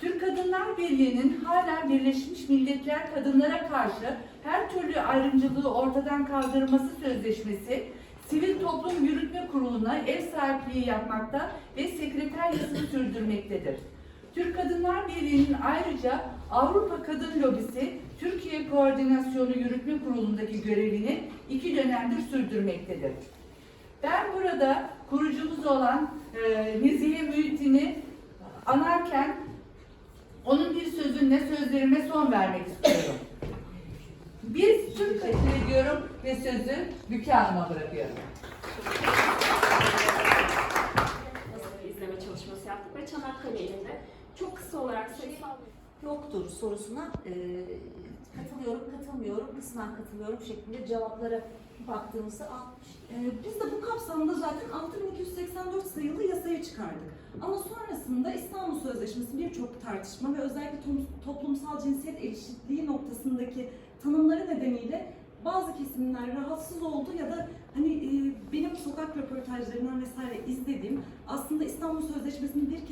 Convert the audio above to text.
Türk Kadınlar Birliği'nin hala Birleşmiş Milletler kadınlara karşı her türlü ayrımcılığı ortadan kaldırması sözleşmesi, Sivil Toplum Yürütme Kurulu'na ev sahipliği yapmakta ve sekreteryasını sürdürmektedir. Türk Kadınlar Birliği'nin ayrıca Avrupa Kadın Lobisi Türkiye Koordinasyonu Yürütme Kurulu'ndaki görevini iki dönemdir sürdürmektedir. Ben burada kurucumuz olan e, Nezihe bir sözünle sözlerime son vermek istiyorum. Biz Türk kadını ediyorum ve sözü Büke Hanım'a bırakıyorum. Bir izleme çalışması yaptık ve Çanakkale ilinde çok kısa olarak sayısal yoktur sorusuna e, katılıyorum, katılmıyorum, kısmen katılıyorum şeklinde cevaplara baktığımızda 60. Ee, Biz de bu kapsamda zaten 6284 sayılı yasayı çıkardık. Ama sonrasında İstanbul Sözleşmesi birçok tartışma ve özellikle to- toplumsal cinsiyet eşitliği noktasındaki tanımları nedeniyle bazı kesimler rahatsız oldu ya da hani e, benim sokak röportajlarından vesaire izlediğim aslında İstanbul Sözleşmesi'nin bir